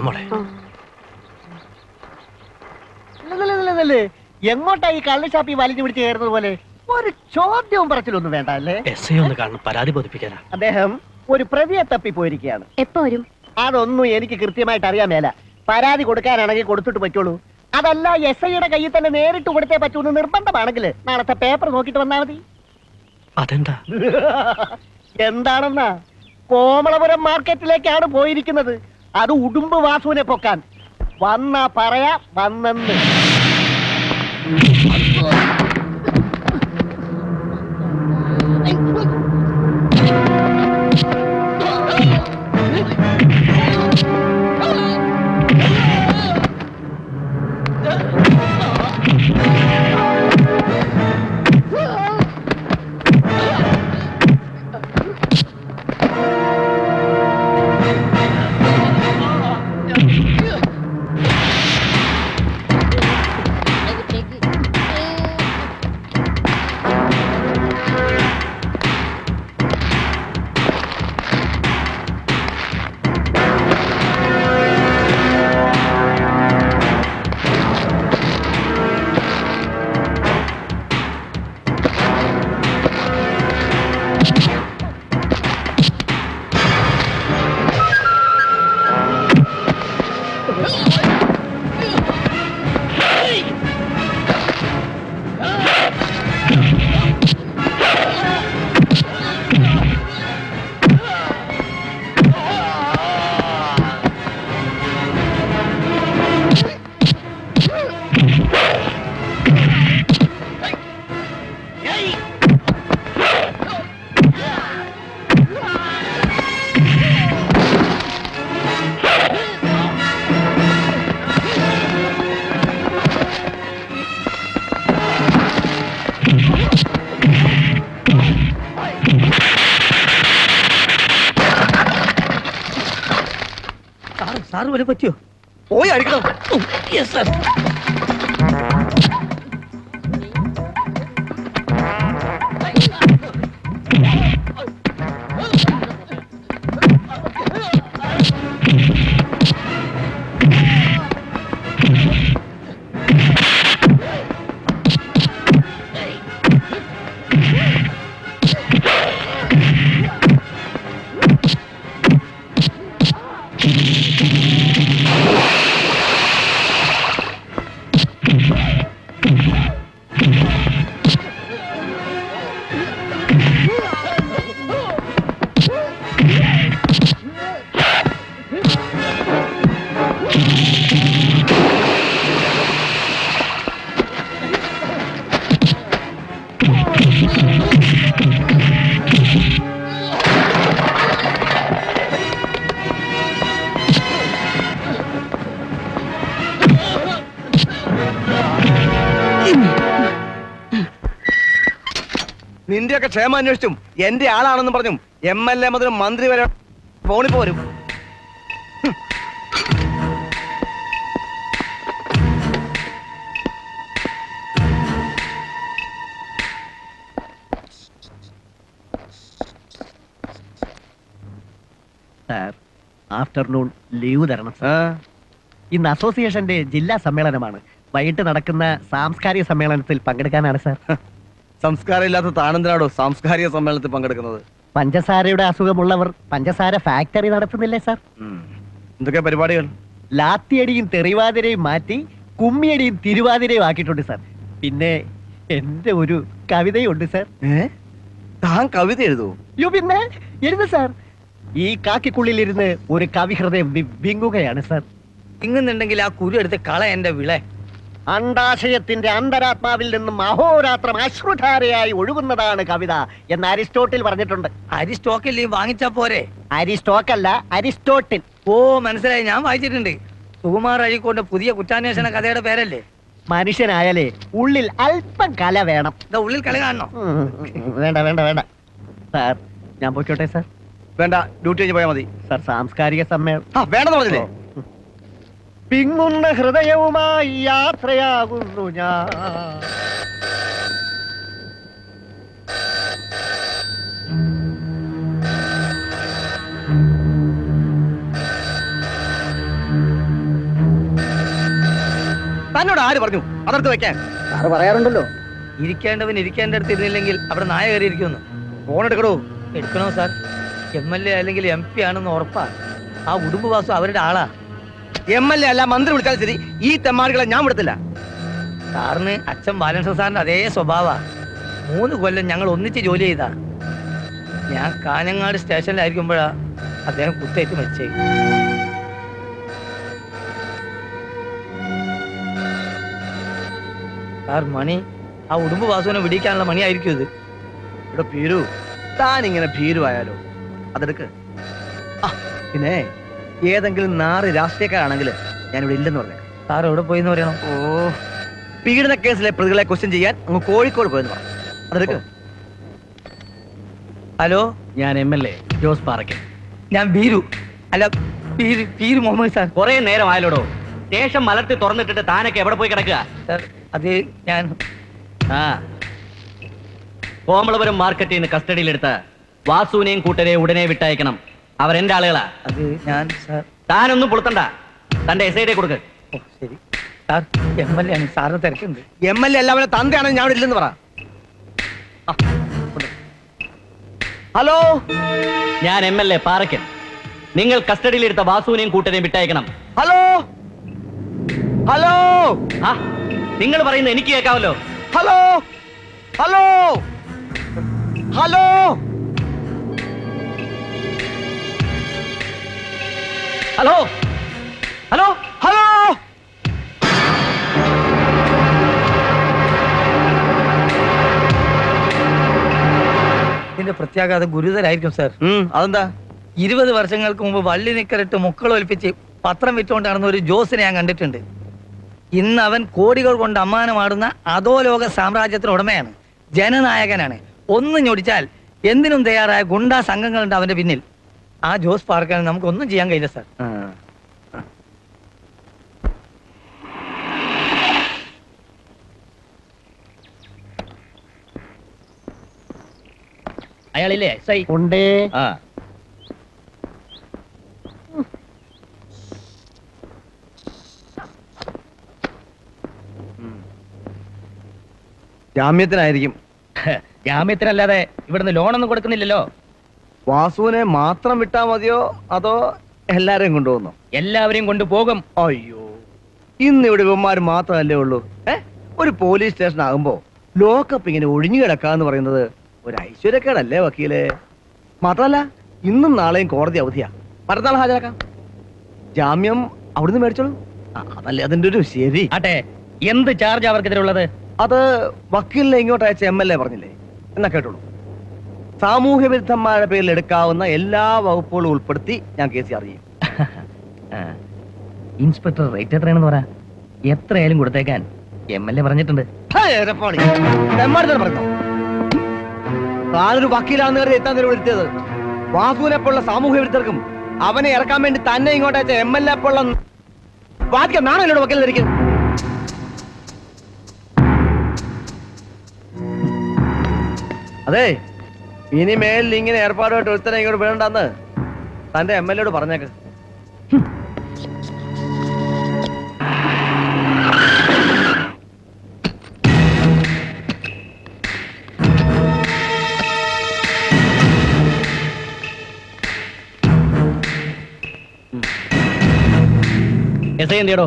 മോളെ. എങ്ങോട്ടാ ഈ കള്ളുഷാപ്പി വലിഞ്ഞു പിടിച്ച് കയറുന്നത് പോലെ? ഒരു ചോദ്യവും പറച്ചിലൊന്നും വേണ്ട അല്ലേ? എസ് ഐ ഒന്ന് കാണണം. പരാതി ബോധിപ്പിക്കാനാ. അദ്ദേഹം ഒരു പ്രതിയെ തപ്പി പോയിരിക്കുകയാണ്. എപ്പോ വരും? അതൊന്നും എനിക്ക് കൃത്യമായിട്ട് അറിയാൻ മേല. പരാതി കൊടുക്കാനാണെങ്കിൽ കൊടുത്തിട്ട് പറ്റുള്ളൂ. അതല്ല എസ് ഐയുടെ കയ്യിൽ തന്നെ നേരിട്ട് കൊടുത്തേ പറ്റൂന്ന് നിർബന്ധമാണെങ്കിൽ നാളത്തെ പേപ്പർ നോക്കിട്ട് വന്നാൽ മതി. അതെന്താ? എന്താണെന്നാ? കോമളപുരം മാർക്കറ്റിലേക്കാണ് പോയിരിക്കുന്നത്. അത് ഉടുമ്പ് വാസുവിനെ പൊക്കാൻ. വന്നാ പറയാ വന്നെന്ന്. സാറ് പറ്റിയോ? പോയി അടിക്കണം യെസ് നിന്റെയൊക്കെ ക്ഷേമം അന്വേഷിച്ചും എന്റെ ആളാണെന്നും പറഞ്ഞും എം എൽ എ മുതൽ മന്ത്രി വരെ ഫോണിൽ പോരും. സാർ ആഫ്റ്റർനൂൺ ലീവ് തരണം സാർ ഇന്ന് അസോസിയേഷന്റെ ജില്ലാ സമ്മേളനമാണ്. വൈകിട്ട് നടക്കുന്ന സാംസ്കാരിക സമ്മേളനത്തിൽ പങ്കെടുക്കാനാണ് സാർ സംസ്കാരം ഇല്ലാത്ത താണെന്തിനാടോ സാംസ്കാരിക സമ്മേളനത്തിൽ പങ്കെടുക്കുന്നത്? പഞ്ചസാരയുടെ അസുഖമുള്ളവർ പഞ്ചസാര ഫാക്ടറി നടത്തുന്നില്ലേ സാർ? എന്തൊക്കെ പരിപാടികൾ? ലാത്തിയടിയും തെറിവാതിരയും മാറ്റി കുമ്മിയടിയും തിരുവാതിരയും ആക്കിയിട്ടുണ്ട് സാർ. പിന്നെ എന്റെ ഒരു കവിതയുണ്ട് സാർ. താൻ കവിത എഴുതൂ യോ പിന്നെ എഴുതു സാർ. ഈ കാക്കിക്കുള്ളിലിരുന്ന് ഒരു കവി ഹൃദയം വിങ്ങുകയാണ് സാർ. ഇങ്ങുന്നുണ്ടെങ്കിൽ ആ കുരു എടുത്ത് കള എന്റെ വിളെ. അണ്ടാശയത്തിന്റെ അന്തരാത്മാവിൽ നിന്നും അഹോരാത്രം അശ്രുധാരയായി ഒഴുകുന്നതാണ് കവിത എന്ന് അരിസ്റ്റോട്ടിൽ പറഞ്ഞിട്ടുണ്ട്. അരിസ്റ്റോക്കിൽ വാങ്ങിച്ച വാങ്ങിച്ചാ പോരെ? അരിസ്റ്റോക്കല്ല അരിസ്റ്റോട്ടിൽ ഓ മനസ്സിലായി. ഞാൻ വായിച്ചിട്ടുണ്ട്. സുകുമാർ അഴിക്കോണ്ട് പുതിയ കുറ്റാന്വേഷണ കഥയുടെ പേരല്ലേ? മനുഷ്യനായാലേ ഉള്ളിൽ അല്പം കല വേണം. ഉള്ളിൽ കല കാണണോ? വേണ്ട വേണ്ട വേണ്ട. സാർ ഞാൻ പോയിക്കോട്ടെ സാർ? വേണ്ട ഡ്യൂട്ടി കഴിഞ്ഞ് പോയാൽ മതി. സാർ സാംസ്കാരിക സമ്മേളനം. വേണ്ടെന്ന് പറഞ്ഞില്ലേ? പിങ്ങുന്ന ഹൃദയവുമായി യാത്രയാകുന്നു ഞാൻ. തന്നോട് ആര് പറഞ്ഞു? അതെടുത്ത് വെക്കാൻ. സാറ് പറയാറുണ്ടല്ലോ. ഇരിക്കേണ്ടവൻ ഇരിക്കേണ്ട അടുത്ത് ഇരുന്നില്ലെങ്കിൽ അവിടെ നായ കയറി ഇരിക്കുമെന്ന്. ഫോൺ എടുക്കണോ എടുക്കണോ സാർ? എം എൽ എ അല്ലെങ്കിൽ എം പി ആണെന്ന് ഉറപ്പാ. ആ ഉടുമ്പ് വാസു അവരുടെ ആളാ. എം എൽ എ അല്ല മന്ത്രി വിളിച്ചാലും ശരി. ഈ തെമ്മാടികളെ ഞാൻ വിടത്തില്ല. സാറിന് അച്ഛൻ ബാലൻസ് സാറിന്റെ അതേ സ്വഭാവ. മൂന്ന് കൊല്ലം ഞങ്ങൾ ഒന്നിച്ച് ജോലി ചെയ്താ. ഞാൻ കാഞ്ഞങ്ങാട് സ്റ്റേഷനിലായിരിക്കുമ്പോഴാ അദ്ദേഹം കുത്തേറ്റ് മരിച്ചേ സാർ മണി ആ ഉടുമ്പ് വാസുവിനെ വിടിക്കാനുള്ള മണിയായിരിക്കും ഇത്. ഇവിടെ ഭീരു. താൻ ഇങ്ങനെ ഭീരുവായാലോ? അതെടുക്ക്. ആ പിന്നെ? ഏതെങ്കിലും നാറ് രാഷ്ട്രീയക്കാരാണെങ്കിൽ ഞാൻ ഇവിടെ ഇല്ലെന്ന് പറഞ്ഞു സാർ എവിടെ പോയി എന്ന് പറയണം? ഓ പീഡന കേസിലെ പ്രതികളെ ക്വസ്റ്റ്യൻ ചെയ്യാൻ അങ്ങ് കോഴിക്കോട് പോയെന്ന് പറഞ്ഞു അതെടുക്ക്. ഹലോ? ഞാൻ M L A Jose Parakkal ഞാൻ ബീരു. അല്ല ബീരു ബീരു മുഹമ്മദ് സാർ. കുറെ നേരമായാലോടോ ദേശം മലർത്തി തുറന്നിട്ടിട്ട് താനൊക്കെ എവിടെ പോയി കിടക്കുക? സാർ അത് ഞാൻ ആ. കോമളപുരം മാർക്കറ്റിൽ നിന്ന് കസ്റ്റഡിയിലെടുത്ത് വാസുവിനെയും കൂട്ടരെയും ഉടനെ വിട്ടയക്കണം. അവർ എന്റെ ആളുകളാ. അത് ഞാൻ സാർ. താനൊന്നും പൊളുത്തണ്ട. തന്റെ എസ് ഐ കൊടുക്ക്. ഓ ശരി. സാർ എം എൽ എ ആണ്. സാറിന് തിരക്കുണ്ട്. എം എൽ എ എല്ലാവരും തന്തയാണെന്ന് ഞാൻ ഇവിടെ ഇല്ലെന്ന് പറ. ആ. ഹലോ? ഞാൻ എം എൽ എ പാറയ്ക്കൻ നിങ്ങൾ കസ്റ്റഡിയിലെടുത്ത വാസുവിനെയും കൂട്ടരെയും വിട്ടയക്കണം. ഹലോ? ഹലോ? ആ നിങ്ങൾ പറയുന്നത് എനിക്ക് കേൾക്കാമല്ലോ. Hello? Hello? Hello? Hello hello hello ഇതിന്റെ പ്രത്യാഘാതം ഗുരുതരായിരിക്കും സാർ. അതെന്താ? ഇരുപത് വർഷങ്ങൾക്ക് മുമ്പ് വള്ളി നിക്കറിട്ട് മുക്കളൊലിപ്പിച്ച് പത്രം വിറ്റുകൊണ്ട് നടന്ന ഒരു ജോസിനെ ഞാൻ കണ്ടിട്ടുണ്ട്. ഇന്ന് അവൻ കോടികൾ കൊണ്ട് അമ്മാനമാടുന്ന അധോലോക സാമ്രാജ്യത്തിന് ഉടമയാണ് ജനനായകനാണ്. ഒന്ന് ഞൊടിച്ചാൽ എന്തിനും തയ്യാറായ ഗുണ്ടാ സംഘങ്ങളുണ്ട് അവന്റെ പിന്നിൽ. ആ ജോസ് പാർക്കാൻ നമുക്കൊന്നും ചെയ്യാൻ കഴിയില്ല സാർ. അയാളില്ലേ? എസ് ഐ ഉണ്ട്. ആ. ജാമ്യത്തിനായിരിക്കും. ജാമ്യത്തിനല്ലാതെ ഇവിടുന്ന് ലോണൊന്നും കൊടുക്കുന്നില്ലല്ലോ. വാസുവിനെ മാത്രം വിട്ടാ മതിയോ? അതോ എല്ലാരെയും കൊണ്ടുപോകുന്നോ? എല്ലാവരെയും കൊണ്ടുപോകും. അയ്യോ. ഇന്ന് ഇവിടെ ഇവന്മാർ മാത്രമല്ലേ ഉള്ളൂ. ഏ? ഒരു പോലീസ് സ്റ്റേഷൻ ആകുമ്പോ ലോക്കപ്പ് ഇങ്ങനെ ഒഴിഞ്ഞു കിടക്കാന്ന് പറയുന്നത് ഒരു ഐശ്വര്യക്കേടല്ലേ വക്കീലെ? മാത്രല്ല ഇന്നും നാളെയും കോടതി അവധിയാ. മറ്റന്നാൾ ഹാജരാക്കാം. ജാമ്യം അവിടുന്ന് മേടിച്ചോളൂ. ആ, അതല്ലേ അതിന്റെ ഒരു ശരി. ആട്ടെ എന്ത് ചാർജ് അവർക്കെതിരെ ഉള്ളത്? അത് വക്കീലിനെ ഇങ്ങോട്ട് അയച്ച എം എൽ എ പറഞ്ഞില്ലേ? എന്നാ കേട്ടോളൂ. സാമൂഹ്യ വിരുദ്ധന്മാരുടെ പേരിൽ എടുക്കാവുന്ന എല്ലാ വകുപ്പുകളും ഉൾപ്പെടുത്തി ഞാൻ കേസ് അറിയും ഇൻസ്പെക്ടർ റേറ്റ് എത്രയാണെന്ന് പറ. എത്രയായാലും കൊടുത്തേക്കാൻ എം എൽ എ പറഞ്ഞിട്ടുണ്ട്. പറഞ്ഞോ. താനൊരു വക്കീലാണെന്ന് കരുതി എത്താൻ നേരം വിളിച്ചത്. വാസുവിനെ പോലുള്ള സാമൂഹ്യ വിരുദ്ധർക്കും അവനെ ഇറക്കാൻ വേണ്ടി തന്നെ ഇങ്ങോട്ട് അയച്ച എം എൽ എ പോലുള്ള വാദിക്കാൻ നാണല്ലോ വക്കീൽ ധരിക്കുന്നത് അതെ ഇനി മേലിൽ ഇങ്ങനെ ഏർപ്പാടുമായിട്ട് ഒരുത്തനെ ഇങ്ങോട്ട് വേണ്ടെന്ന് തന്റെ എം എൽ എയോട് പറഞ്ഞേക്ക്. എസ് ഐ എന്തിയടോ?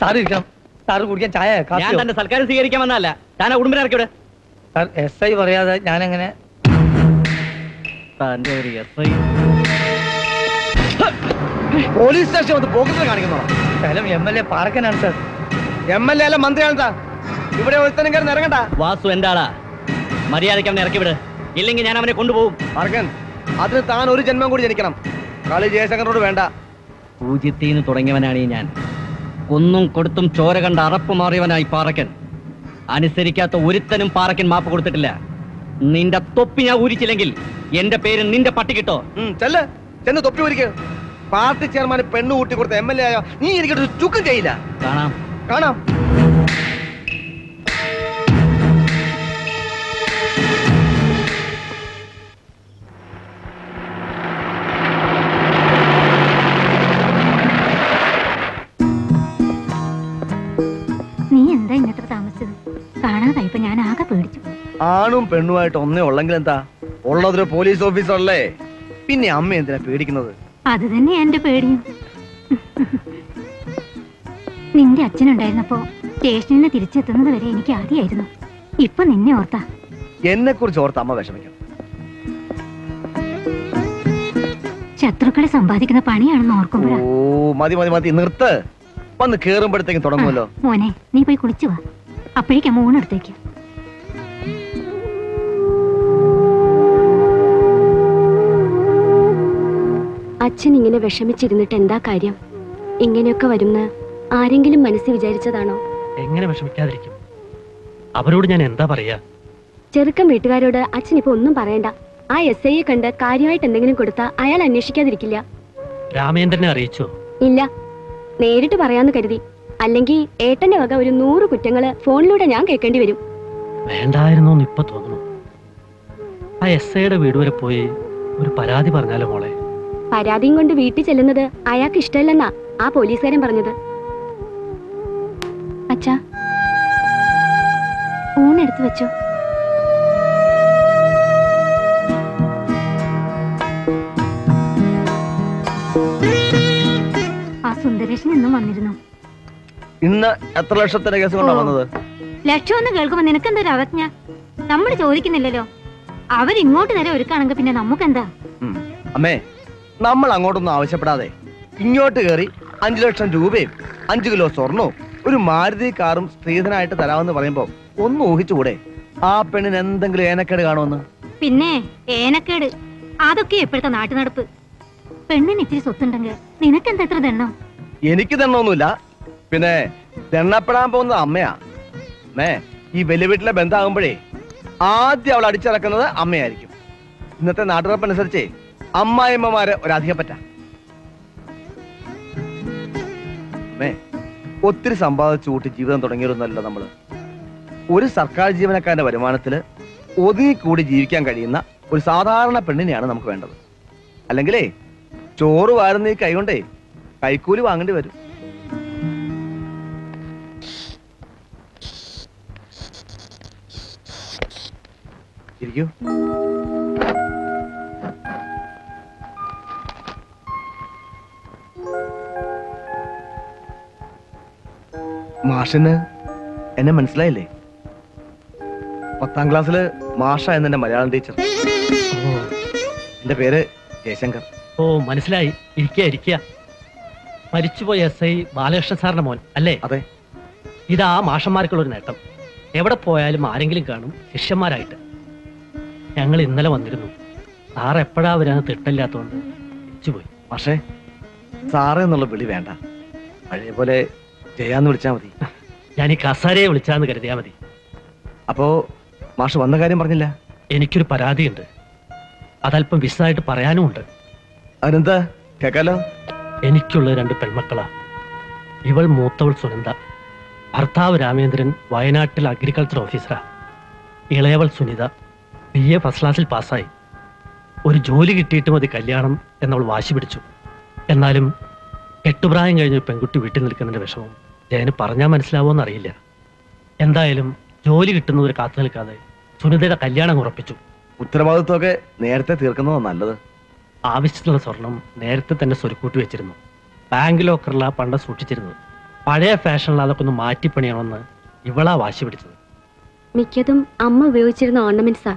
സാറ് ഇരിക്കണം. സാറ് കുടിക്കാൻ ചായ ഞാൻ എങ്ങനെ തന്റെ സൽക്കാരം സ്വീകരിക്കാൻ വന്നതല്ല താൻ ആ കുടുംബനെ ഇറക്കിവിടെ. സാർ എസ് ഐ പറയാതെ ഞാനെങ്ങനെ തന്റെ ഒരു എസ് ഐ പോലീസ് സ്റ്റേഷൻ വന്ന് പോക്കറ്റിൽ കാണിക്കുന്നോ സ്ഥലം എം എൽ എ പാർക്കനാണ് സാർ എം എൽ എ അല്ല മന്ത്രിയാണ് സാർ ഇവിടെ ഒരുത്തനും കയറി ഇറങ്ങണ്ട. വാസു എന്റെ ആളാ മര്യാദയ്ക്ക് അവനെ ഇറക്കി വിട്. ഇല്ലെങ്കിൽ ഞാൻ അവനെ കൊണ്ടുപോകും. പാർക്കൻ അതിന് താൻ ഒരു ജന്മം കൂടി ജനിക്കണം. കളി ജയശങ്കറിനോട് വേണ്ട. പൂജ്യത്തിൽ നിന്ന് തുടങ്ങിയവനാണ് ഈ ഞാൻ. കൊന്നും കൊടുത്തും ചോര കണ്ട അറപ്പ് മാറിയവനായി പാറക്കൻ. അനുസരിക്കാത്ത ഒരുത്തനും പാറക്കൻ മാപ്പ് കൊടുത്തിട്ടില്ല. നിന്റെ തൊപ്പി ഞാൻ ഊരിച്ചില്ലെങ്കിൽ എന്റെ പേര് നിന്റെ പട്ടി കിട്ടോ ഉം, ചെല്ല്. ചെന്ന് തൊപ്പി ഊരിക്ക്. പാർട്ടി ചെയർമാൻ പെണ്ണു കൂട്ടി കൊടുത്ത എം എൽ എ ആയോ നീ എനിക്കൊരു ചുക്കും ചെയ്യില്ല. കാണാം. കാണാം. ആണും പെണ്ണുമായിട്ട് ഒന്നേ ഉള്ളെങ്കിൽ എന്താ? ഉള്ളതൊരു പോലീസ് ഓഫീസറല്ലേ? പിന്നെ അമ്മ എന്തിനാ പേടിക്കുന്നത്? അത് തന്നെ എന്റെ പേടിയും. നിന്റെ അച്ഛനുണ്ടായിരുന്നപ്പോ സ്റ്റേഷനിൽ നിന്ന് തിരിച്ചെത്തുന്നത് വരെ എനിക്ക് ആദ്യമായിരുന്നു. ഇപ്പൊ നിന്നെ ഓർത്താ. എന്നെ കുറിച്ച് ഓർത്ത് അമ്മ വിഷമിക്കണം ശത്രുക്കളെ സമ്പാദിക്കുന്ന പണിയാണെന്ന് ഓ ഓർക്കുമ്പോഴാ മതി മതി മതി നിർത്ത്. വന്ന് കേറുമ്പോഴത്തേക്കും തുടങ്ങുമല്ലോ. മോനെ നീ പോയി കുളിച്ചു വാ. അപ്പോഴേക്കും മൂന്നെടുത്തേക്ക് അച്ഛൻ ഇങ്ങനെ വിഷമിച്ചിരുന്നിട്ട് എന്താ കാര്യം? ഇങ്ങനെയൊക്കെ വരുന്ന ആരെങ്കിലും മനസ്സിൽ വിചാരിച്ചതാണോ? എങ്ങനെ വിഷമിക്കാതിരിക്കും? അവരോട് ഞാൻ എന്താ പറയാ? ചെറുക്കൻ വീട്ടുകാരോട് അച്ഛൻ ഇപ്പൊ ഒന്നും പറയണ്ട. ആ എസ് ഐയെ കണ്ട് കാര്യമായിട്ട് എന്തെങ്കിലും കൊടുത്താ അയാൾ അന്വേഷിക്കാതിരിക്കില്ല. രാമേന്ദ്രനെ അറിയിച്ചോ? ഇല്ല. നേരിട്ട് പറയാന്ന് കരുതി. അല്ലെങ്കിൽ ഏട്ടന്റെ വക ഒരു നൂറ് കുറ്റങ്ങൾ ഫോണിലൂടെ ഞാൻ കേൾക്കേണ്ടി വരും. വേണ്ടായിരുന്നു ഇപ്പൊ തോന്നുന്നു. ആ എസ് ഐയുടെ വീട് വരെ പോയി ഒരു പരാതി പറഞ്ഞാലോ മോളെ? പരാതിയും കൊണ്ട് വീട്ടിൽ ചെല്ലുന്നത് അയാൾക്ക് ഇഷ്ടമല്ലെന്നാ ആ പോലീസുകാരൻ പറഞ്ഞത്. അച്ഛാ ഊണെടുത്ത് വെച്ചോ. ആ സുന്ദരേഷൻ ഇന്നും വന്നിരുന്നു. ഇന്ന് എത്ര ലക്ഷത്തിന്റെ കേസ് കൊണ്ടാണ് വന്നത്? ലക്ഷം എന്ന് കേൾക്കുമ്പോ നിനക്കെന്തൊരു അവജ്ഞ? നമ്മൾ ചോദിക്കുന്നില്ലല്ലോ. അവരിങ്ങോട്ട് നേരെ ഒരുക്കാണെങ്കിൽ പിന്നെ നമുക്കെന്താ. അമ്മേ നമ്മൾ അങ്ങോട്ടൊന്നും ആവശ്യപ്പെടാതെ ഇങ്ങോട്ട് കയറി അഞ്ചു ലക്ഷം രൂപയും അഞ്ചു കിലോ സ്വർണവും ഒരു മാരുതി കാറും സ്ത്രീധനായിട്ട് തരാമെന്ന് പറയുമ്പോ ഒന്ന് ഊഹിച്ചുകൂടെ? ആ പെണ്ണിന് എന്തെങ്കിലും ഏനക്കേട് കാണുമെന്ന്? പിന്നെ ഏനക്കേട്. അതൊക്കെ ഇപ്പോഴത്തെ നാട്ടു നടപ്പ് പെണ്ണിന് ഇച്ചിരി സ്വത്തുണ്ടെങ്കിൽ നിനക്ക് എത്ര ദണ്ണം? എനിക്ക് തന്നൊന്നുമില്ല പിന്നെ തെണ്ണപ്പെടാൻ പോകുന്ന അമ്മയാ. അമ്മേ ഈ വലിയ വീട്ടിലെ ബന്ധമാകുമ്പോഴേ ആദ്യം അവൾ അടിച്ചിറക്കുന്നത് അമ്മയായിരിക്കും. ഇന്നത്തെ നാട്ടുറപ്പനുസരിച്ചേ അമ്മായിമ്മമാര് ഒരധികപ്പറ്റ. ഒത്തിരി സമ്പാദിച്ചു കൂട്ടി ജീവിതം തുടങ്ങിയിരുന്നല്ലോ നമ്മൾ. ഒരു സർക്കാർ ജീവനക്കാരന്റെ വരുമാനത്തിൽ ഒതുങ്ങിക്കൂടി ജീവിക്കാൻ കഴിയുന്ന ഒരു സാധാരണ പെണ്ണിനെയാണ് നമുക്ക് വേണ്ടത്. അല്ലെങ്കിലേ ചോറ് വാരുന്ന ഈ കൈകൊണ്ടേ കൈക്കൂലി വാങ്ങേണ്ടി വരും. ഇരിക്കൂ. മാഷിന് എന്നെ മനസ്സിലായില്ലേ? പത്താം ക്ലാസ്സിൽ മാഷ എന്നെ മലയാളം ടീച്ചർ. എന്റെ പേര് ജയശങ്കർ. ഓ മനസ്സിലായി. ഇരിക്കുക ഇരിക്കുക മരിച്ചുപോയ എസ് ഐ ബാലകൃഷ്ണ സാറിന്റെ മോൻ അല്ലേ? അതെ. ഇതാ മാഷന്മാർക്കുള്ള ഒരു നേട്ടം. എവിടെ പോയാലും ആരെങ്കിലും കാണും ശിഷ്യന്മാരായിട്ട്. ഞങ്ങൾ ഇന്നലെ വന്നിരുന്നു. സാർ എപ്പോഴാ വരാന്ന് തിട്ടില്ലാത്തോണ്ട് പോയി പക്ഷേ സാറേ എന്നുള്ള വിളി വേണ്ട. പഴയ പോലെ ജയാന്ന് വിളിച്ചാ മതി. ഞാൻ ഈ കസാരയെ വിളിച്ചാന്ന് കരുതിയാ മതി. അപ്പോ മാഷ് വന്ന കാര്യം പറഞ്ഞില്ല? എനിക്കൊരു പരാതിയുണ്ട്. അതല്പം വിശദമായിട്ട് പറയാനും ഉണ്ട് അതിനെന്താ? കേക്കാലോ? എനിക്കുള്ള രണ്ട് പെൺമക്കളാ. ഇവൾ മൂത്തവൾ സുനന്ദ. ഭർത്താവ് രാമേന്ദ്രൻ വയനാട്ടിൽ അഗ്രികൾച്ചർ ഓഫീസറാ ഇളയവൾ സുനിത. ബി എ ഫസ്റ്റ് ക്ലാസ്സിൽ പാസ്സായി ഒരു ജോലി കിട്ടിയിട്ട് മതി കല്യാണം എന്നവൾ വാശി പിടിച്ചു. എന്നാലും എട്ടുപ്രായം കഴിഞ്ഞ പെൺകുട്ടി വീട്ടിൽ നിൽക്കുന്നതിന്റെ വിഷമം ജയന് പറഞ്ഞാൽ മനസ്സിലാവോന്നറിയില്ല അറിയില്ല. എന്തായാലും ജോലി കിട്ടുന്നവർ കാത്തു നിൽക്കാതെ സുനിതയുടെ കല്യാണം ഉറപ്പിച്ചു. ഉത്തരവാദിത്വമൊക്കെ നേരത്തെ തീർക്കുന്നതാ നല്ലത്. ആവശ്യത്തിനുള്ള സ്വർണം നേരത്തെ തന്നെ സ്വരുക്കൂട്ടി വെച്ചിരുന്നു. ബാങ്ക് ലോക്കറിലാ പണ്ട് സൂക്ഷിച്ചിരുന്നത്. പഴയ ഫാഷനിൽ അതൊക്കെ ഒന്ന് മാറ്റിപ്പണിയണമെന്ന് ഇവളാ വാശി പിടിച്ചത്. മിക്കതും അമ്മ ഉപയോഗിച്ചിരുന്ന ഓർണമെന്റ്സാ.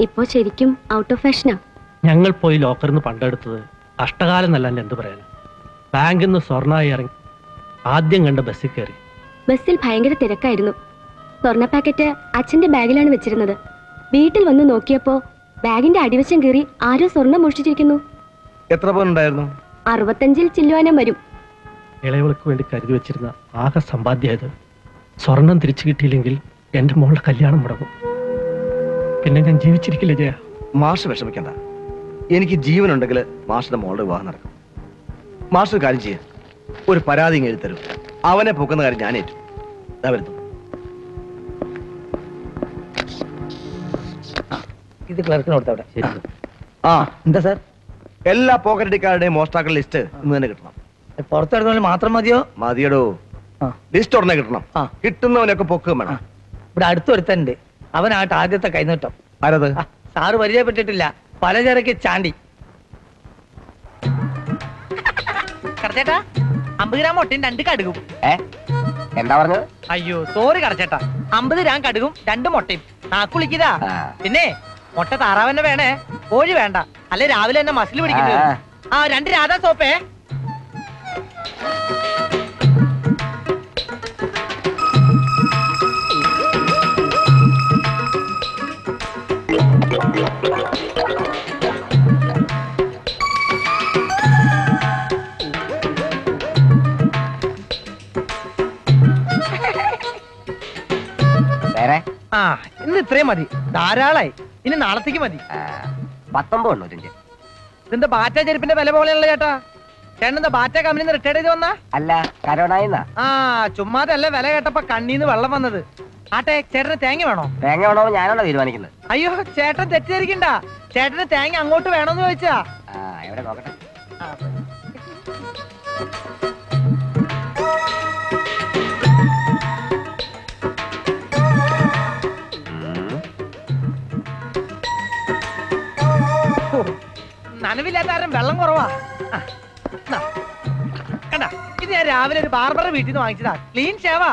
ഇപ്പോ ശരിക്കും ഔട്ട് ഓഫ് ഫാഷനാ ഞങ്ങൾ പോയി ലോക്കറിൽ നിന്ന് പണ്ടെടുത്തത് കഷ്ടകാലം നല്ല എന്ത് പറയാൻ ബാങ്കിൽ നിന്ന് സ്വർണമായി ഇറങ്ങി ആദ്യം കണ്ട ബസ്സിൽ കയറി. ബസ്സിൽ ഭയങ്കര തിരക്കായിരുന്നു. സ്വർണ പാക്കറ്റ് അച്ഛന്റെ ബാഗിലാണ് വെച്ചിരുന്നത്. വീട്ടിൽ വന്ന് നോക്കിയപ്പോ ബാഗിന്റെ അടിവശം കീറി ആരോ സ്വർണം മോഷ്ടിച്ചിരിക്കുന്നു. എത്ര പവനുണ്ടായിരുന്നു അറുപത്തഞ്ചിൽ ചില്ലുവാനം വരും. ഇളയവൾക്ക് വേണ്ടി കരുതി വെച്ചിരുന്ന ആകെ സമ്പാദ്യത് സ്വർണം തിരിച്ചു കിട്ടിയില്ലെങ്കിൽ എന്റെ മോളുടെ കല്യാണം മുടങ്ങും. പിന്നെ ഞാൻ ജീവിച്ചിരിക്കില്ല ജയ? മാഷ് വിഷമിക്കണ്ട. എനിക്ക് ജീവനുണ്ടെങ്കിൽ മാഷിന്റെ മോളുടെ വിവാഹം നടക്കും. മാഷ് കാര്യം ചെയ്യാം. ഒരു പരാതി എഴുത്തരും അവനെ പൊക്കുന്ന കാര്യം ഞാൻ ഏറ്റു. ഇതാ വരുന്നു. ഇത് ക്ലർക്കിന് കൊടുത്തവിടെ ശരി. ആ എന്താ സാർ? എല്ലാ പോക്കറ്റടിക്കാരുടെയും മോഷ്ടാക്കളുടെ ലിസ്റ്റ് ഇന്ന് തന്നെ കിട്ടണം. പുറത്തെടുത്തോണ്ട് മാത്രം മതിയോ? മതിയടോ. ആ. ലിസ്റ്റ് ഉടനെ കിട്ടണം. ആ. കിട്ടുന്നവനൊക്കെ പൊക്കുക വേണം. ഇവിടെ അടുത്തൊരുത്തണ്ട് അവനാട്ട് ആദ്യത്തെ കൈനീട്ടം. ആരത്? സാറ് പരിചയപ്പെട്ടിട്ടില്ല. പലചരക്ക് ചാണ്ടി. കടച്ചേട്ടാ. അമ്പത് ഗ്രാം മുട്ടയും രണ്ട് കടുകും. എന്താ പറഞ്ഞത്? അയ്യോ സോറി കടച്ചേട്ടാ. അമ്പത് ഗ്രാം കടുകും രണ്ട് മുട്ടയും. നാക്കുളിക്കതാ. പിന്നെ മുട്ട താറാവന്നെ വേണേ? കോഴി വേണ്ട. അല്ലെ രാവിലെ തന്നെ മസിൽ പിടിക്കുന്നത്? ആ. ആ രണ്ട് രാധാ സോപ്പേ. വേറെ ആ ഇന്ന് ഇത്രയും മതി. ധാരാളായി. ഇനി നാളത്തേക്ക് മതി. ആ, പത്തൊമ്പത് തൊണ്ണൂറ്റഞ്ച് ഇതെന്താ ബാറ്റ ചെരുപ്പിന്റെ വില പോലെയുള്ള ചേട്ടാ? ചേട്ടൻ എന്താ ബാറ്റ കമ്പനി റിട്ടയർഡ് ചെയ്ത് വന്നാ? അല്ല കരോണായിന്നാ. ആ ചുമ്മാതല്ല വില കേട്ടപ്പോ കണ്ണീന്ന് വെള്ളം വന്നത്. ആട്ടെ ചേട്ടന് തേങ്ങ വേണോ? തേങ്ങ വേണോ ഞാനാണോ തീരുമാനിക്കുന്നത്? അയ്യോ ചേട്ടൻ തെറ്റിദ്ധരിക്കണ്ട. ചേട്ടന് തേങ്ങ അങ്ങോട്ട് വേണോന്ന് ചോദിച്ചാ. ആ എവിടെ നോക്കട്ടെ. നനവില്ലാത്ത കാരണം വെള്ളം കുറവാ. കണ്ടാ ഇത് ഞാൻ രാവിലെ ഒരു ബാർബറെ വീട്ടിൽ നിന്ന് വാങ്ങിച്ചതാ. ക്ലീൻ ഷേവാ.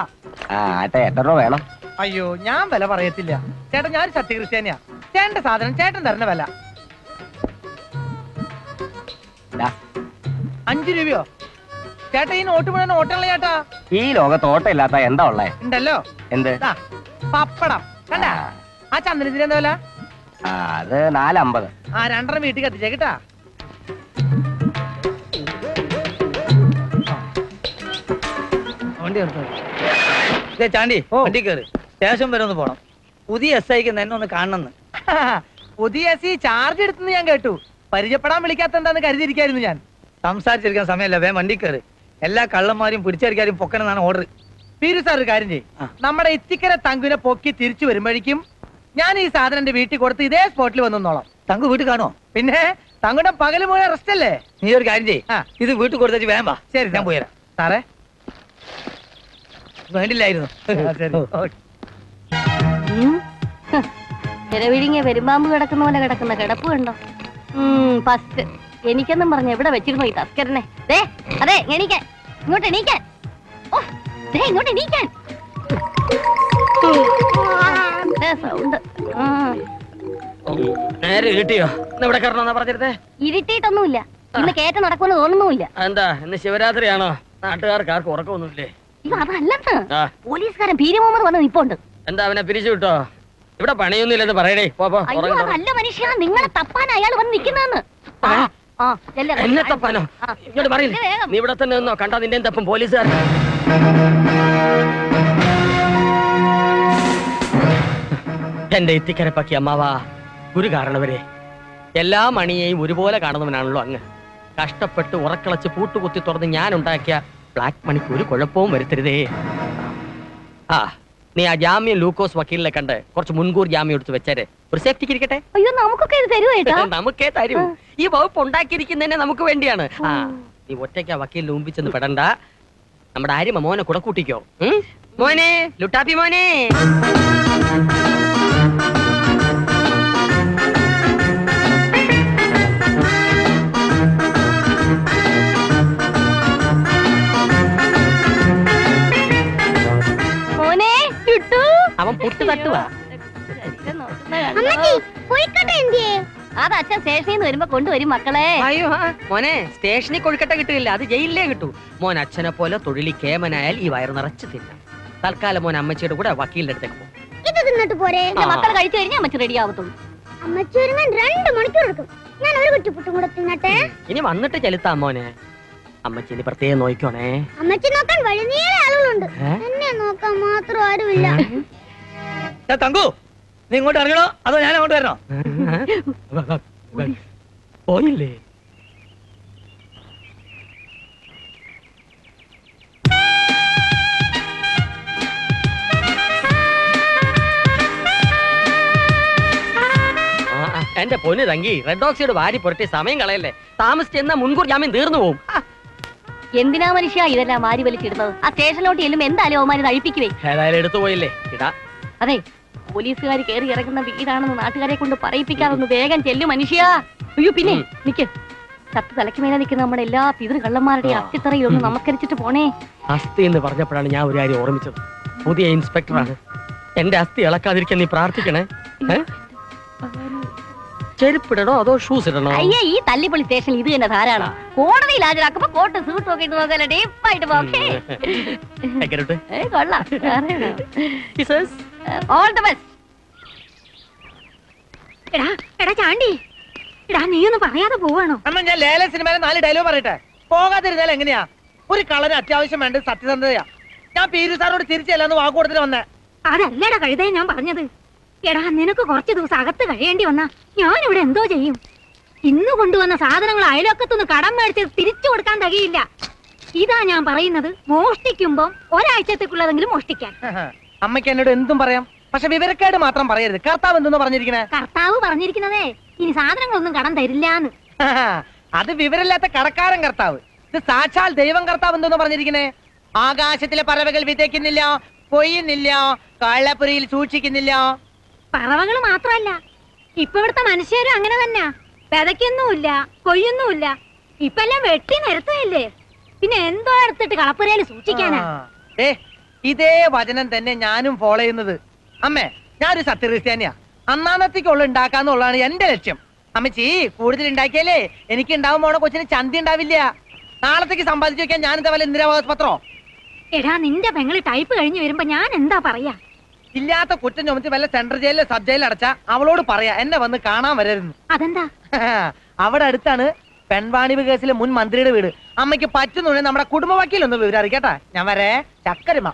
ആട്ടെ എത്ര രൂപ വേണം? അയ്യോ ഞാൻ വില പറയത്തില്ല. ചേട്ടൻ ഞാൻ സത്യക്രിസ്ത്യാനിയാ. ചേട്ടന്റെ സാധനം ചേട്ടൻ തരുന്ന വില. അഞ്ചു രൂപയോ? ചേട്ടാ ഈ നോട്ട് മുഴുവൻ ഓട്ടമുള്ള ചേട്ടാ. ഈ ലോകത്ത് ഓട്ടം ഇല്ലാത്ത എന്താ ഉള്ളേ? ഉണ്ടല്ലോ. എന്ത്? പപ്പടം. കണ്ടാ? ആ, ആ ചന്ദ്രത്തിന് എന്താ വില? ആ അത് നാലമ്പത്. ആ രണ്ടര വീട്ടിൽ വണ്ടി നിർത്തോ. ഇതേ ചാണ്ടി വണ്ടി കയറി സ്റ്റേഷൻ വരെ ഒന്ന് പോണം. പുതിയ എസ് ഐക്ക് എന്നെ ഒന്ന് കാണണമെന്ന് പുതിയ സി ചാർജ് എടുത്തെന്ന് ഞാൻ കേട്ടു. പരിചയപ്പെടാൻ വിളിക്കാത്ത എന്താന്ന് കരുതിയിരിക്കായിരുന്നു ഞാൻ. സംസാരിച്ചിരിക്കാൻ സമയമല്ല വേ വണ്ടി കയറി എല്ലാ കള്ളന്മാരും പിടിച്ചടിക്കാരും പൊക്കണെന്നാണ് ഓർഡർ പീരു സാർ ഒരു കാര്യം ചെയ്യും. നമ്മുടെ ഇത്തിക്കര തങ്കുവിനെ പൊക്കി തിരിച്ചു വരുമ്പോഴേക്കും ഞാൻ ഈ സാധനം എന്റെ വീട്ടിൽ കൊടുത്ത് ഇതേ സ്പോട്ടിൽ വന്നോളാം തങ്കു വീട്ടിൽ കാണോ പിന്നെ തങ്കുടെ പകൽ മുഴുവൻ റെസ്റ്റ് അല്ലേ? നീ ഒരു കാര്യം ചെയ്യ്. ആ. ഇത് വീട്ടിൽ കൊടുത്തേച്ച് വേമ്പാ വാ. ശരി ഞാൻ പോയരാ സാറേ. വേണ്ടില്ലായിരുന്നു. ആ, ശരി. പെരുമ്പാമ്പ് കിടക്കുന്ന പോലെ കിടക്കുന്ന കിടപ്പ് കണ്ടോ? ഫസ്റ്റ് എനിക്കെന്നും പറഞ്ഞ എവിടെ വെച്ചിരുന്നു ഈ തസ്കരനെ? ദേ അതെ എണീക്കാൻ ഇങ്ങോട്ട് എണീക്കാൻ. ഓ ദേ ഇങ്ങോട്ട് എണീക്കാൻ. സൗണ്ട്. നേരെ ഇരുട്ടിയോ ഇവിടെ കയറണമെന്നാ പറഞ്ഞിരുന്നേ? ഇരുട്ടിയിട്ടൊന്നുമില്ല. ഇന്ന് കേറ്റ നടക്കുമെന്ന് തോന്നുന്നുമില്ല. എന്താ ഇന്ന് ശിവരാത്രിയാണോ? നാട്ടുകാർക്ക് ആർക്കും ഉറക്കമൊന്നുമില്ലേ? അതല്ലെന്ന്. പോലീസുകാരൻ പീരി മുഹമ്മദ് വന്ന് നിപ്പോണ്ട്. എന്താ അവനെ പിരിച്ചു വിട്ടോ? ഇവിടെ പണിയൊന്നുമില്ലെന്ന് പറയണേ ഉറങ്ങ്. മനുഷ്യ നിങ്ങളെ തപ്പാൻ അയാൾ വന്ന് ചെല്ല്. എന്നെ തപ്പാനോ? ഇങ്ങോട്ട് പറയില്ല നീ ഇവിടെ തന്നെ നിന്നോ? കണ്ടാ നിന്റെ തപ്പും പോലീസുകാർ എന്റെ ഇത്തിക്കരപ്പാക്കി അമ്മാവാ ഒരു കാരണവരെ എല്ലാ മണിയെയും ഒരുപോലെ കാണുന്നവനാണല്ലോ അങ്ങ്. കഷ്ടപ്പെട്ട് ഉറക്കളച്ച് പൂട്ടുകുത്തി തുറന്ന് ഞാൻ ഉണ്ടാക്കിയ ബ്ലാക്ക് മണിക്ക് ഒരു കുഴപ്പവും വരുത്തരുതേ. ആ നീ ആ ജാമ്യം ലൂക്കോസ് വക്കീലിനെ കണ്ട് കുറച്ച് മുൻകൂർ ജാമ്യം എടുത്ത് വെച്ചേരെ. ഒരു സേഫ്റ്റിക്ക് ഇരിക്കട്ടെ? അയ്യോ നമുക്കൊക്കെ ഇത് തരുമോ നമുക്കേ തരൂ. ഈ വകുപ്പ് ഉണ്ടാക്കിയിരിക്കുന്നതന്നെ നമുക്ക് വേണ്ടിയാണ്. ആ നീ ഒറ്റയ്ക്ക് ആ വക്കീലിന് മുമ്പിൽ ചെന്ന് പെടണ്ട. നമ്മുടെ ആര്യമ്മ മോനെ കൂടെ കൂട്ടിക്കോ. ഉം? മോനെ ലുട്ടാപ്പി മോനെ. പുട്ട് തട്ടുവാ അത് അച്ഛൻ സ്റ്റേഷനിൽ നിന്ന് വരുമ്പോ കൊണ്ടുവരും മക്കളെ. അയ്യോ മോനെ സ്റ്റേഷനിൽ കൊഴുക്കട്ട കിട്ടില്ല അത് ജയിലിലേ കിട്ടൂ. മോൻ അച്ഛനെ പോലെ തൊഴിലി കേമനായാൽ ഈ വയറ് നിറച്ചു തിന്നാം. തൽക്കാലം മോൻ അമ്മച്ചിയുടെ കൂടെ വക്കീലിന്റെ അടുത്തേക്ക് പോകും ഇത് തിന്നിട്ട് പോരെ. മക്കൾ കഴിച്ചു കഴിഞ്ഞാൽ അമ്മച്ചി റെഡി ആവത്തുള്ളൂ. അമ്മച്ചി രണ്ട് മണിക്കൂർ എടുക്കും. ഞാൻ ഒരു കുറ്റിപ്പുട്ടും കൂടെ തിന്നട്ടെ? ഇനി വന്നിട്ട് ചെലുത്താം മോനെ. അമ്മച്ചിനെ പ്രത്യേകം നോക്കണേ അമ്മച്ചി നോക്കാൻ വഴിനീളെ ആളുകളുണ്ട്. എന്നെ നോക്കാൻ മാത്രം ആരുമില്ല. തങ്കു. നീ ഇങ്ങോട്ട് ഇറങ്ങണോ? അതോ ഞാൻ അങ്ങോട്ട് വരണോ? പോയില്ലേ? എന്റെ പൊന്ന് തങ്കി റെഡ് ഓക്സൈഡ് വാരി പുരട്ടി സമയം കളയല്ലേ. താമസിച്ചെന്ന മുൻകൂർ ജാമ്യം തീർന്നു പോകും. എന്തിനാ മനുഷ്യ ഇതെല്ലാം വാരി വലിച്ചിടുന്നത്? ആ സ്റ്റേഷനിലോട്ട് എല്ലാം എന്തായാലും അവന്മാരെ അഴിപ്പിക്കുവേ? ഏതായാലും എടുത്തു പോയില്ലേ? ഇടാ അതെ പോലീസുകാർ കയറി ഇറങ്ങുന്ന വീടാണെന്ന് നാട്ടുകാരെ കൊണ്ട് പറയിപ്പിക്കാതൊന്ന് വേഗം ചെല്ലു മനുഷ്യ. അയ്യോ പിന്നെ നിക്ക്. ചത്ത് തലയ്ക്ക് മേലെ നിൽക്കുന്ന നമ്മുടെ എല്ലാ പിതൃ കള്ളന്മാരുടെയും അസ്ഥിത്തറയിൽ ഒന്ന് നമസ്കരിച്ചിട്ട് പോണേ. അസ്ഥി എന്ന് പറഞ്ഞപ്പോഴാണ് ഞാൻ ഒരു കാര്യം ഓർമ്മിച്ചത്. പുതിയ ഇൻസ്പെക്ടറാണ്. എന്റെ അസ്ഥി ഇളക്കാതിരിക്കാൻ നീ പ്രാർത്ഥിക്കണേ? ചെരുപ്പിടണോ അതോ ഷൂസ് ഇടണോ? അയ്യേ ഈ തല്ലിപ്പൊളി സ്റ്റേഷനിൽ ഇത് തന്നെ ധാരാളം. കോടതിയിൽ ഹാജരാക്കുമ്പോ കോട്ട് സൂട്ട് ഒക്കെ ഇട്ട് നോക്കാൻ ഡീപ്പായിട്ട് പോകേ കൊള്ളാം? ഓൾ ദ ബെസ്റ്റ് എടാ എടാ ചാണ്ടി. എടാ നീ ഒന്നും പറയാതെ പോവാണോ? അമ്മ ഞാൻ ലേല സിനിമയിലെ നാല് ഡയലോഗ് പറയട്ടെ? പോകാതിരുന്നാൽ എങ്ങനെയാ? ഒരു കളന് അത്യാവശ്യം വേണ്ട സത്യസന്ധതയാ. ഞാൻ പീരു സാറോട് തിരിച്ചല്ലെന്ന് വാക്ക് കൊടുത്തിട്ട് വന്നേ. അതല്ലടാ കഴുതേ ഞാൻ പറഞ്ഞത്. എടാ നിനക്ക് കുറച്ച് ദിവസം അകത്ത് കഴിയേണ്ടി വന്നാ ഞാനിവിടെ എന്തോ ചെയ്യും? ഇന്ന് കൊണ്ടുവന്ന സാധനങ്ങൾ അയലൊക്കത്തുനിന്ന് കടം മേടിച്ച് തിരിച്ചു കൊടുക്കാൻ തകയില്ല. ഇതാ ഞാൻ പറയുന്നത് മോഷ്ടിക്കുമ്പോ ഒരാഴ്ചത്തേക്കുള്ളതെങ്കിലും മോഷ്ടിക്കാൻ. അമ്മയ്ക്ക് എന്നോട് എന്തും പറയാം. പക്ഷെ വിവരക്കേട് മാത്രം പറയരുത്. കർത്താവ് എന്തെന്ന് പറഞ്ഞിരിക്കണേ? കർത്താവ് പറഞ്ഞിരിക്കുന്നതേ ഇനി സാധനങ്ങളൊന്നും കടം തരില്ലാന്ന്. അത് വിവരമില്ലാത്ത കടക്കാരൻ കർത്താവ്. ഇത് സാക്ഷാൽ ദൈവം കർത്താവ് എന്തെന്ന് പറഞ്ഞിരിക്കണേ? ആകാശത്തിലെ പറവകൾ വിതയ്ക്കുന്നില്ല കൊയ്യുന്നില്ല കള്ളപ്പുരയിൽ സൂക്ഷിക്കുന്നില്ല. പറവകൾ മാത്രമല്ല ഇപ്പൊ ഇവിടുത്തെ മനുഷ്യരും അങ്ങനെ തന്നെ. വിതയ്ക്കൊന്നുമില്ല കൊയ്യൊന്നുമില്ല. ഇപ്പൊ എല്ലാം വെട്ടി നിരത്തുകയല്ലേ? പിന്നെ എന്തോ എടുത്തിട്ട് കളപ്പുരയിൽ സൂക്ഷിക്കാനാ. ഏ ഇതേ വചനം തന്നെ ഞാനും ഫോളോ ചെയ്യുന്നത്. അമ്മേ ഞാനൊരു സത്യക്രിസ്ത്യാനിയാ. അന്നാന്നത്തേക്കുള്ള ഉണ്ടാക്കാന്നുള്ളതാണ് എന്റെ ലക്ഷ്യം. അമ്മച്ചി കൂടുതൽ ഉണ്ടാക്കിയാലേ എനിക്ക് ഉണ്ടാവും പോണ കൊച്ചിന് ചന്തി ഉണ്ടാവില്ല. നാളത്തേക്ക് സമ്പാദിച്ചു വെക്കാൻ ഞാൻ എന്താ വല്ല ഇന്ദിരാവാസ പത്രോ എടാ നിന്റെ പെങ്ങൾ ടൈപ്പ് കഴിഞ്ഞു വരുമ്പോ ഞാൻ എന്താ പറയാ? ഇല്ലാത്ത കുറ്റം ചുമത്തി വല്ല സെൻട്രൽ ജയിലിലോ സബ് ജയിലിൽ അടച്ച അവളോട് പറയാ എന്നെ വന്ന് കാണാൻ വരരുന്നു. അതെന്താ? അവിടെ അടുത്താണ് പെൺവാണിഭ കേസിലെ മുൻ മന്ത്രിയുടെ വീട്. അമ്മയ്ക്ക് പറ്റുന്നുണ്ടെങ്കിൽ നമ്മുടെ കുടുംബ വക്കീലൊന്ന് വിവരം അറിയിക്കട്ടെ. ഞാൻ വരേ. ചക്കരമ.